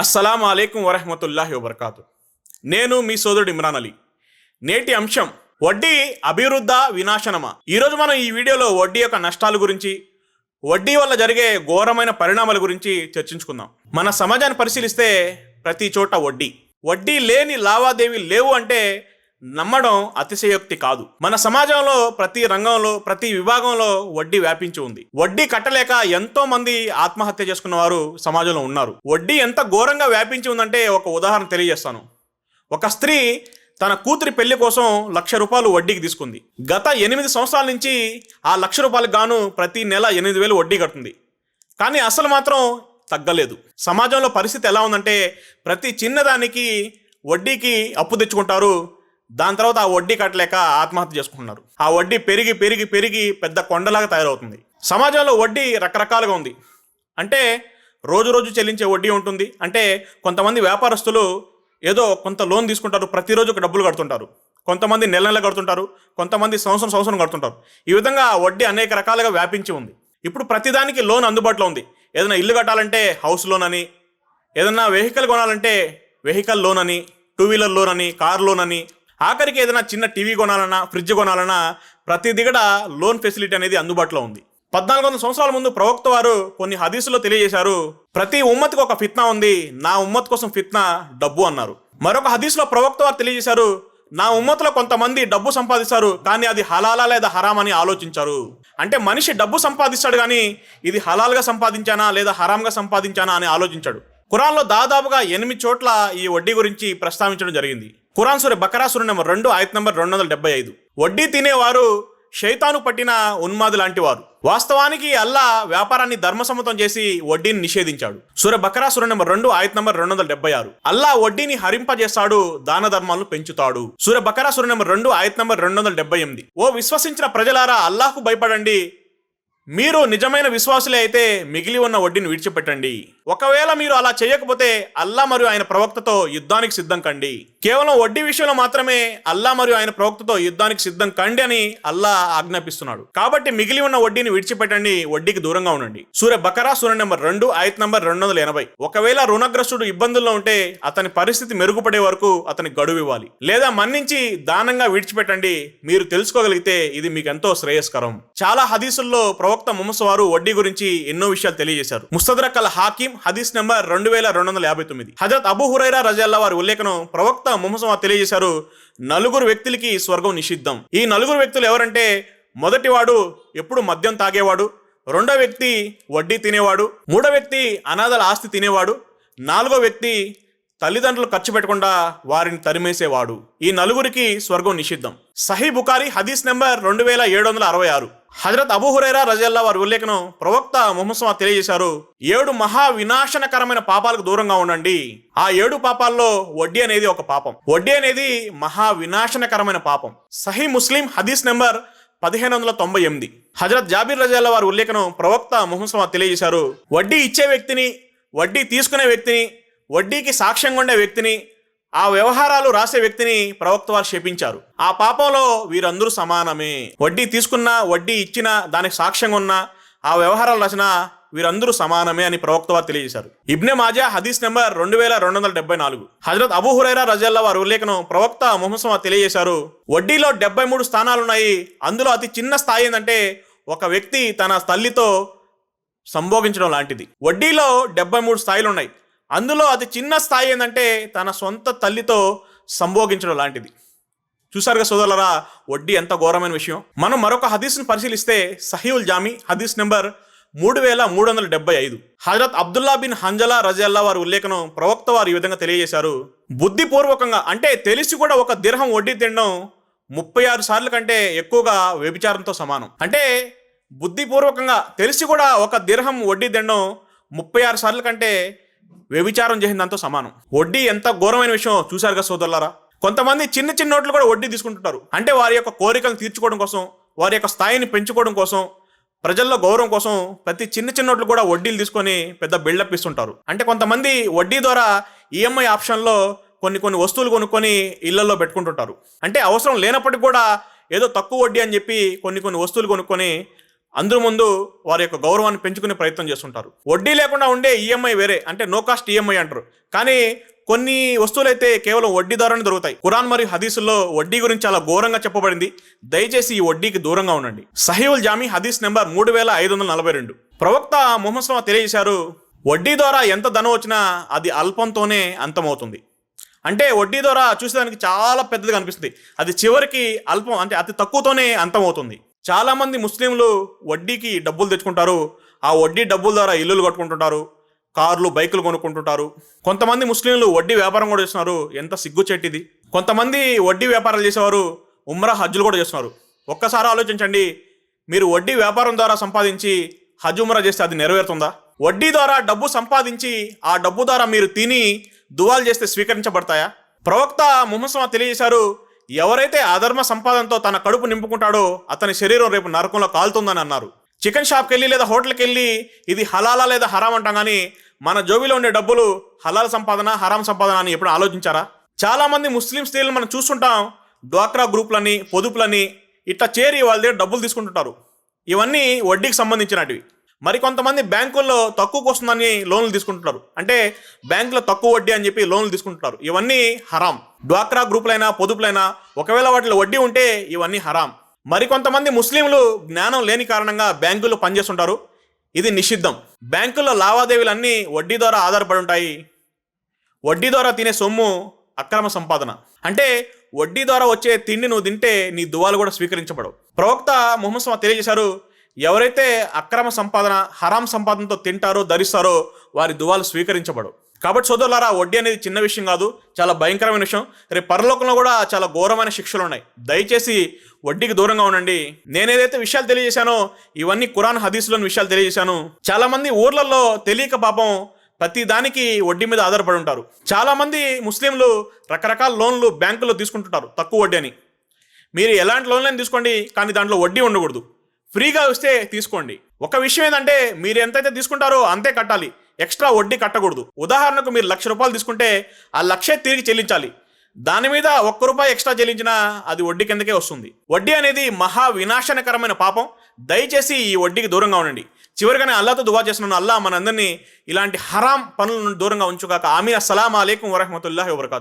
అస్సలం అలైకుం వరహమతుల్లాహి వబర్కాతు. నేను మీ సోదరుడు ఇమ్రాన్ అలీ. నేటి అంశం వడ్డీ అభివృద్ధ వినాశనమా? ఈరోజు మనం ఈ వీడియోలో వడ్డీ యొక్క నష్టాల గురించి వడ్డీ వల్ల జరిగే ఘోరమైన పరిణామాల గురించి చర్చించుకుందాం. మన సమాజాన్ని పరిశీలిస్తే ప్రతి చోట వడ్డీ. వడ్డీ లేని లావాదేవీలు లేవు అంటే నమ్మడం అతిశయోక్తి కాదు. మన సమాజంలో ప్రతి రంగంలో ప్రతి విభాగంలో వడ్డీ వ్యాపించి ఉంది. వడ్డీ కట్టలేక ఎంతో మంది ఆత్మహత్య చేసుకున్న వారు సమాజంలో ఉన్నారు. వడ్డీ ఎంత ఘోరంగా వ్యాపించి ఉందంటే ఒక ఉదాహరణ తెలియజేస్తాను. ఒక స్త్రీ తన కూతురి పెళ్ళి కోసం లక్ష రూపాయలు వడ్డీకి తీసుకుంది. గత ఎనిమిది సంవత్సరాల నుంచి ఆ లక్ష రూపాయలకు గాను ప్రతి నెల ఎనిమిది వేలు వడ్డీ కడుతుంది. కానీ అసలు మాత్రం తగ్గలేదు. సమాజంలో పరిస్థితి ఎలా ఉందంటే ప్రతి చిన్నదానికి వడ్డీకి అప్పు తెచ్చుకుంటారు దాని తర్వాత ఆ వడ్డీ కట్టలేక ఆత్మహత్య చేసుకుంటున్నారు. ఆ వడ్డీ పెరిగి పెరిగి పెరిగి పెద్ద కొండలాగా తయారవుతుంది. సమాజంలో వడ్డీ రకరకాలుగా ఉంది. అంటే రోజు రోజు చెల్లించే వడ్డీ ఉంటుంది. అంటే కొంతమంది వ్యాపారస్తులు ఏదో కొంత లోన్ తీసుకుంటారు. ప్రతిరోజు ఒక డబ్బులు కడుతుంటారు. కొంతమంది నెల నెల కడుతుంటారు. కొంతమంది సంవత్సరం సంవత్సరం కడుతుంటారు. ఈ విధంగా వడ్డీ అనేక రకాలుగా వ్యాపించి ఉంది. ఇప్పుడు ప్రతిదానికి లోన్ అందుబాటులో ఉంది. ఏదైనా ఇల్లు కట్టాలంటే హౌస్ లోన్ అని ఏదైనా వెహికల్ కొనాలంటే వెహికల్ లోన్ అని టూ వీలర్ లోన్ అని కార్ లోన్ అని ఆఖరికి ఏదైనా చిన్న టీవీ కొనాలన్నా ఫ్రిడ్జ్ కొనాలన్నా ప్రతి దిగడ లోన్ ఫెసిలిటీ అనేది అందుబాటులో ఉంది. పద్నాలుగు వందల సంవత్సరాల ముందు ప్రవక్త వారు కొన్ని హదీసులో తెలియజేశారు ప్రతి ఉమ్మతికి ఒక ఫిత్నా ఉంది నా ఉమ్మత్ కోసం ఫిత్నా డబ్బు అన్నారు. మరొక హదీసులో ప్రవక్త వారు తెలియజేశారు నా ఉమ్మతిలో కొంతమంది డబ్బు సంపాదిస్తారు కానీ అది హలాలా లేదా హరామ్ అని ఆలోచించారు. అంటే మనిషి డబ్బు సంపాదిస్తాడు కానీ ఇది హలాల్గా సంపాదించానా లేదా హరాంగా సంపాదించానా అని ఆలోచించాడు. కురాన్లో దాదాపుగా ఎనిమిది చోట్ల ఈ వడ్డీ గురించి ప్రస్తావించడం జరిగింది. ఖురాన్ సూర్య బకరాసురు నెంబర్ రెండు ఆయత్ నెంబర్ రెండు వందల డెబ్బై ఐదు. వడ్డీ తినేవారు శైతాను పట్టిన ఉన్మాది లాంటి వారు వాస్తవానికి అల్లా వ్యాపారాన్ని ధర్మసమ్మతం చేసి వడ్డీని నిషేధించాడు. సూర్య బకరా సూర్య నెంబర్ రెండు ఆయత్ నెంబర్ రెండు వందల డెబ్బై ఆరు. అల్లా వడ్డీని హరింపజేస్తాడు దాన ధర్మాలను పెంచుతాడు. సూర్య బకరా సూర్య నెంబర్ రెండు ఆయత్ నెంబర్ రెండు వందల డెబ్బై ఎనిమిది. ఓ విశ్వసించిన ప్రజలారా అల్లాహకు భయపడండి మీరు నిజమైన విశ్వాసులే అయితే మిగిలి ఉన్న వడ్డీని విడిచిపెట్టండి. ఒకవేళ మీరు అలా చేయకపోతే అల్లా మరియు ఆయన ప్రవక్తతో యుద్ధానికి సిద్ధం కండి. కేవలం వడ్డీ విషయంలో మాత్రమే అల్లా మరియు ఆయన ప్రవక్తతో యుద్ధానికి సిద్ధం కండి అని అల్లా ఆజ్ఞాపిస్తున్నాడు. కాబట్టి మిగిలి ఉన్న వడ్డీని విడిచిపెట్టండి వడ్డీకి దూరంగా ఉండండి. సూర్య బకరా సూర్య నెంబర్ రెండు ఐత్ నంబర్ రెండు వందల ఎనభై. ఒకవేళ రుణగ్రస్తుడు ఇబ్బందుల్లో ఉంటే అతని పరిస్థితి మెరుగుపడే వరకు అతని గడువు ఇవ్వాలి. లేదా మన్నించి దానంగా విడిచిపెట్టండి మీరు తెలుసుకోగలిగితే ఇది మీకు ఎంతో శ్రేయస్కరం. చాలా హదీసుల్లో ప్రవక్త ముహమ్మద్ వారు వడ్డీ గురించి ఎన్నో విషయాలు తెలియజేశారు. ముస్తద్రక్ అల్ హాకిం హదీస్ నెంబర్ రెండు వేల రెండు వందల యాభై తొమ్మిది. హజరత్ అబు హురైరా రజల్లా వారి ఉల్లేఖనం ప్రవక్త ముహమ్మద్ వారు తెలియజేశారు. నలుగురు వ్యక్తులకి స్వర్గం నిషిద్ధం. ఈ నలుగురు వ్యక్తులు ఎవరంటే మొదటివాడు ఎప్పుడు మద్యం తాగేవాడు రెండో వ్యక్తి వడ్డీ తినేవాడు మూడో వ్యక్తి అనాథల ఆస్తి తినేవాడు నాలుగో వ్యక్తి తల్లిదండ్రులు ఖర్చు పెట్టకుండా వారిని తరిమేసేవాడు. ఈ నలుగురికి స్వర్గం నిషిద్ధం. సహీ బుకారి హదీస్ నెంబర్ రెండు వేల ఏడు వందల అరవై ఆరు. హజరత్ అబూ రజల్లా వారి ఉల్లేఖనం ప్రవక్త ముహమ్మద్ తెలియజేశారు. ఏడు మహా వినాశనకరమైన పాపాలకు దూరంగా ఉండండి. ఆ ఏడు పాపాల్లో వడ్డీ అనేది ఒక పాపం. వడ్డీ అనేది మహా వినాశనకరమైన పాపం. సహీ ముస్లిం హదీస్ నెంబర్ పదిహేను వందల తొంభై ఎనిమిది. హజరత్ జాబీర్ రజల్లా వారి ఉల్లేఖనం ప్రవక్త ముహమ్మద్ తెలియజేశారు. వడ్డీ ఇచ్చే వ్యక్తిని వడ్డీ తీసుకునే వ్యక్తిని వడ్డీకి సాక్ష్యంగా ఉండే వ్యక్తిని ఆ వ్యవహారాలు రాసే వ్యక్తిని ప్రవక్త వారు శపించారు ఆ పాపంలో వీరందరూ సమానమే. వడ్డీ తీసుకున్నా వడ్డీ ఇచ్చినా దానికి సాక్ష్యంగా ఉన్నా ఆ వ్యవహారాలు రాసిన వీరందరూ సమానమే అని ప్రవక్త వారు తెలియజేశారు. ఇబ్నె మాజా హదీస్ నెంబర్ రెండు వేల రెండు వందల డెబ్బై నాలుగు. హజరత్ అబూ హురైరా రజల్లా వారి ఉల్లేఖనం ప్రవక్త ముహమ్మద్ తెలియజేశారు. వడ్డీలో డెబ్బై మూడు స్థానాలున్నాయి. అందులో అతి చిన్న స్థాయి ఏంటంటే ఒక వ్యక్తి తన తల్లితో సంభోగించడం లాంటిది. వడ్డీలో డెబ్బై మూడు స్థాయిలు ఉన్నాయి అందులో అతి చిన్న స్థాయి ఏంటంటే తన సొంత తల్లితో సంభోగించడం లాంటిది. చూసారుగా సోదరులరా వడ్డీ ఎంత ఘోరమైన విషయం. మనం మరొక హదీస్ను పరిశీలిస్తే సహీవుల్ జామీ హదీస్ నెంబర్ మూడు వేల మూడు వందల డెబ్బై ఐదు. హజరత్ అబ్దుల్లా బిన్ హంజలా రజల్లా వారి ఉల్లేఖనం ప్రవక్త వారు ఈ విధంగా తెలియజేశారు. బుద్ధిపూర్వకంగా అంటే తెలిసి కూడా ఒక దీర్హం వడ్డీ తినడం ముప్పై ఆరు సార్ల కంటే ఎక్కువగా వ్యభిచారంతో సమానం. అంటే బుద్ధిపూర్వకంగా తెలిసి కూడా ఒక దీర్హం వడ్డీ తినడం ముప్పై ఆరు సార్ల కంటే వ్యభిచారం చేసిన దాంతో సమానం. వడ్డీ ఎంత ఘోరమైన విషయం చూశారుగా సోదరులారా? కొంతమంది చిన్న చిన్న నోట్లు కూడా వడ్డీ తీసుకుంటుంటారు. అంటే వారి యొక్క కోరికలను తీర్చుకోవడం కోసం వారి యొక్క స్థాయిని పెంచుకోవడం కోసం ప్రజల్లో గౌరవం కోసం ప్రతి చిన్న చిన్న నోట్లు కూడా వడ్డీలు తీసుకొని పెద్ద బిల్డప్ ఇస్తుంటారు. అంటే కొంతమంది వడ్డీ ద్వారా ఈఎంఐ ఆప్షన్లో కొన్ని కొన్ని వస్తువులు కొనుక్కొని ఇళ్ళలో పెట్టుకుంటుంటారు. అంటే అవసరం లేనప్పటికీ కూడా ఏదో తక్కువ వడ్డీ అని చెప్పి కొన్ని కొన్ని వస్తువులు కొనుక్కొని అందరి ముందు వారి యొక్క గౌరవాన్ని పెంచుకునే ప్రయత్నం చేస్తుంటారు. వడ్డీ లేకుండా ఉండే ఈఎంఐ వేరే అంటే నో కాస్ట్ ఈఎంఐ అంటారు. కానీ కొన్ని వస్తువులైతే కేవలం వడ్డీ ద్వారానే దొరుకుతాయి. కురాన్ మరియు హదీసుల్లో వడ్డీ గురించి చాలా ఘోరంగా చెప్పబడింది. దయచేసి ఈ వడ్డీకి దూరంగా ఉండండి. సహీవుల్ జామీ హదీస్ నెంబర్ మూడు వేల ఐదు వందల నలభై రెండు. ప్రవక్త మొహమ్మద్ తెలియజేశారు వడ్డీ ద్వారా ఎంత ధనం వచ్చినా అది అల్పంతోనే అంతమవుతుంది. అంటే వడ్డీ ద్వారా చూసేదానికి చాలా పెద్దది అనిపిస్తుంది. అది చివరికి అల్పం అంటే అతి తక్కువతోనే అంతమవుతుంది. చాలామంది ముస్లింలు వడ్డీకి డబ్బులు తెచ్చుకుంటారు. ఆ వడ్డీ డబ్బుల ద్వారా ఇల్లులు కట్టుకుంటుంటారు. కార్లు బైకులు కొనుక్కుంటుంటారు. కొంతమంది ముస్లింలు వడ్డీ వ్యాపారం కూడా చేస్తున్నారు. ఎంత సిగ్గుచెట్టిది కొంతమంది వడ్డీ వ్యాపారాలు చేసేవారు ఉమ్రా హజ్జులు కూడా చేస్తున్నారు. ఒక్కసారి ఆలోచించండి. మీరు వడ్డీ వ్యాపారం ద్వారా సంపాదించి హజ్ ఉమ్రా చేస్తే అది నెరవేరుతుందా? వడ్డీ ద్వారా డబ్బు సంపాదించి ఆ డబ్బు ద్వారా మీరు తిని దువాలు చేస్తే స్వీకరించబడతాయా? ప్రవక్త ముహమ్మద్ తెలియజేశారు ఎవరైతే అధర్మ సంపాదనతో తన కడుపు నింపుకుంటాడో అతని శరీరం రేపు నరకంలో కాలుతుందని అన్నారు. చికెన్ షాప్కి వెళ్ళి లేదా హోటల్కి వెళ్ళి ఇది హలాలా లేదా హరాం అంటాం కానీ మన జోబిలో ఉండే డబ్బులు హలాల్ సంపాదన హరాం సంపాదన అని ఎప్పుడు ఆలోచించారా? చాలామంది ముస్లిం స్త్రీలను మనం చూస్తుంటాం. డ్వాక్రా గ్రూపులని పొదుపులని ఇట్లా చేరి వాళ్ళ దగ్గర డబ్బులు తీసుకుంటుంటారు. ఇవన్నీ వడ్డీకి సంబంధించినటివి. మరి కొంతమంది బ్యాంకుల్లో తక్కువకు వస్తుందని లోన్లు తీసుకుంటున్నారు. అంటే బ్యాంకులో తక్కువ వడ్డీ అని చెప్పి లోన్లు తీసుకుంటున్నారు. ఇవన్నీ హరాం. డ్వాక్రా గ్రూపులైనా పొదుపులైనా ఒకవేళ వాటిలో వడ్డీ ఉంటే ఇవన్నీ హరాం. మరి కొంతమంది ముస్లింలు జ్ఞానం లేని కారణంగా బ్యాంకుల్లో పనిచేస్తుంటారు. ఇది నిషిద్ధం. బ్యాంకుల్లో లావాదేవీలన్నీ వడ్డీ ద్వారా ఆధారపడి ఉంటాయి. వడ్డీ ద్వారా తినే సొమ్ము అక్రమ సంపాదన. అంటే వడ్డీ ద్వారా వచ్చే తిండి నువ్వు తింటే నీ దువాలు కూడా స్వీకరించబడవు. ప్రవక్త ముహమ్మద్ తెలియజేశారు ఎవరైతే అక్రమ సంపాదన హరాం సంపాదనతో తింటారో ధరిస్తారో వారి దువాలు స్వీకరించబడవు. కాబట్టి సోదరులారా వడ్డీ అనేది చిన్న విషయం కాదు చాలా భయంకరమైన విషయం. రేపు పరలోకంలో కూడా చాలా ఘోరమైన శిక్షలు ఉన్నాయి. దయచేసి వడ్డీకి దూరంగా ఉండండి. నేనేదైతే విషయాలు తెలియజేశానో ఇవన్నీ కురాన్ హదీసులోని విషయాలు తెలియజేశాను. చాలా మంది ఊర్లలో తెలియక పాపం ప్రతి దానికి వడ్డీ మీద ఆధారపడి ఉంటారు. చాలా మంది ముస్లింలు రకరకాల లోన్లు బ్యాంకులో తీసుకుంటుంటారు తక్కువ వడ్డీ అని. మీరు ఎలాంటి లోన్లైనా తీసుకోండి కానీ దాంట్లో వడ్డీ ఉండకూడదు. ఫ్రీగా వస్తే తీసుకోండి. ఒక విషయం ఏంటంటే మీరు ఎంతైతే తీసుకుంటారో అంతే కట్టాలి. ఎక్స్ట్రా వడ్డీ కట్టకూడదు. ఉదాహరణకు మీరు లక్ష రూపాయలు తీసుకుంటే ఆ లక్షే తిరిగి చెల్లించాలి. దాని మీద ఒక్క రూపాయి ఎక్స్ట్రా చెల్లించినా అది వడ్డీ కిందకే వస్తుంది. వడ్డీ అనేది మహా వినాశనకరమైన పాపం. దయచేసి ఈ వడ్డీకి దూరంగా ఉండండి. చివరిగానే అల్లాతో దువా చేస్తున్నాను. అల్లా మనందరినీ ఇలాంటి హరాం పనుల నుండి దూరంగా ఉంచుగాక. ఆమీ అస్సలం అలైకం వరహమతుల్లాహి వబర్కాతు.